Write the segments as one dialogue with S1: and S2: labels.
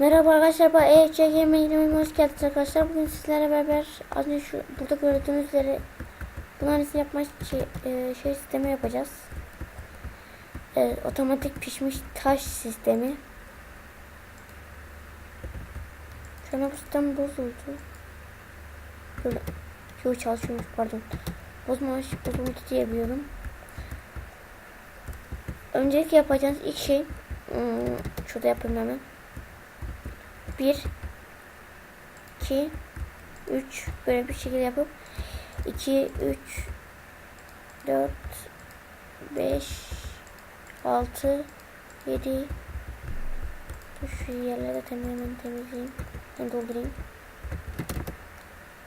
S1: Merhaba arkadaşlar, ben EHC Gaming'e hoş geldiniz arkadaşlar. Bugün sizlerle beraber az önce şu burada gördüğünüz üzere bunların yapma şey, e, şey sistemi yapacağız. E, otomatik pişmiş taş sistemi. Şu an bu sistem bozuldu. Böyle Yo çalışıyormuş pardon. Bozmamış bozuldu diyebiliyorum. Öncelikle yapacağınız ilk şey hmm, şurada yapayım hemen. 1 2 3 böyle bir şekilde yapıp 2 3 4 5 6 7 Dur şu yerleri de tamamen temizleyeyim. Ben doldurayım.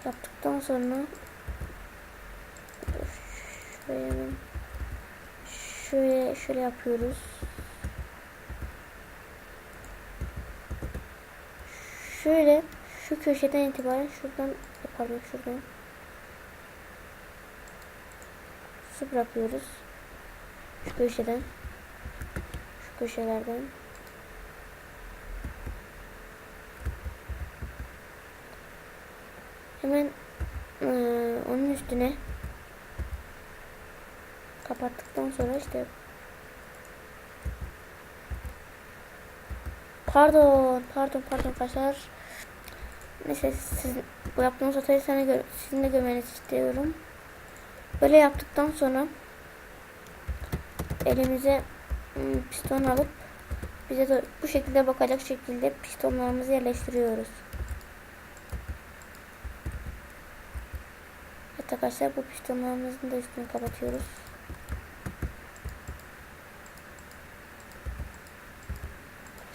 S1: Yaptıktan sonra şöyle şöyle yapıyoruz. Şöyle şu köşeden itibaren şuradan yapalım şuradan. Su bırakıyoruz. Şu köşeden. Şu köşelerden. Hemen eee, onun üstüne kapattıktan sonra işte Pardon, pardon, pardon arkadaşlar. Neyse siz bu yaptığınız hatayı sana gö sizin de görmenizi istiyorum. Böyle yaptıktan sonra elimize piston alıp bize de bu şekilde bakacak şekilde pistonlarımızı yerleştiriyoruz. Evet arkadaşlar bu pistonlarımızın da üstünü kapatıyoruz.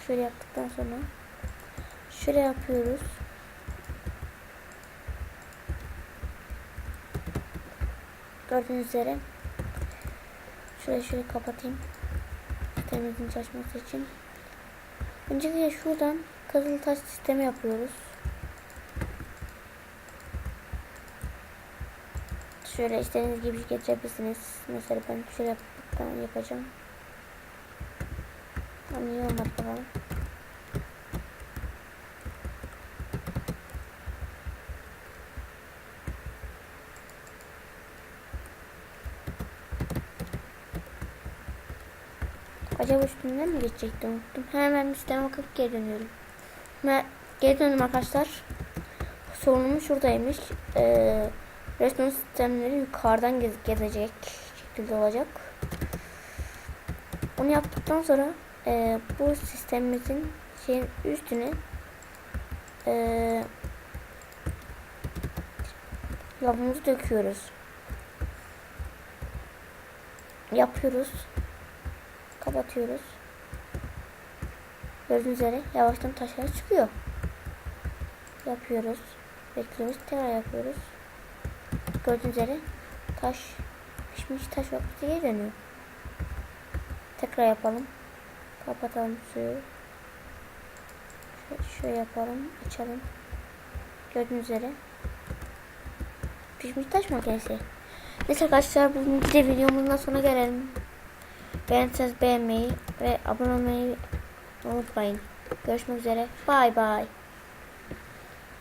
S1: Şöyle yaptıktan sonra şöyle yapıyoruz. Gördüğünüz üzere şöyle şöyle kapatayım. Sisteminizin çalışması için. Öncelikle şuradan kızıl taş sistemi yapıyoruz. Şöyle istediğiniz gibi geçebilirsiniz. Mesela ben şöyle yapacağım. Ama iyi. Acaba üstünden mi geçecekti unuttum. Hemen sisteme bakıp geri dönüyorum. Ve geri döndüm arkadaşlar. Sorunum şuradaymış. Ee, resmen sistemleri yukarıdan gez gezecek şekilde olacak. Onu yaptıktan sonra e, bu sistemimizin şeyin üstüne e, lavımızı döküyoruz. Yapıyoruz. Kapatıyoruz. Gördüğünüz üzere yavaştan taşlar çıkıyor. Yapıyoruz. Bekliyoruz. Tekrar yapıyoruz. Gördüğünüz üzere taş pişmiş taş vakti geri dönüyor. Tekrar yapalım. Kapatalım suyu. Şöyle, şöyle yapalım. Açalım. Gördüğünüz üzere. Pişmiş taş makinesi. Neyse arkadaşlar bugün de videomuzun sonuna gelelim. Beğenseniz beğenmeyi ve abone olmayı unutmayın. Görüşmek üzere. Bay bay.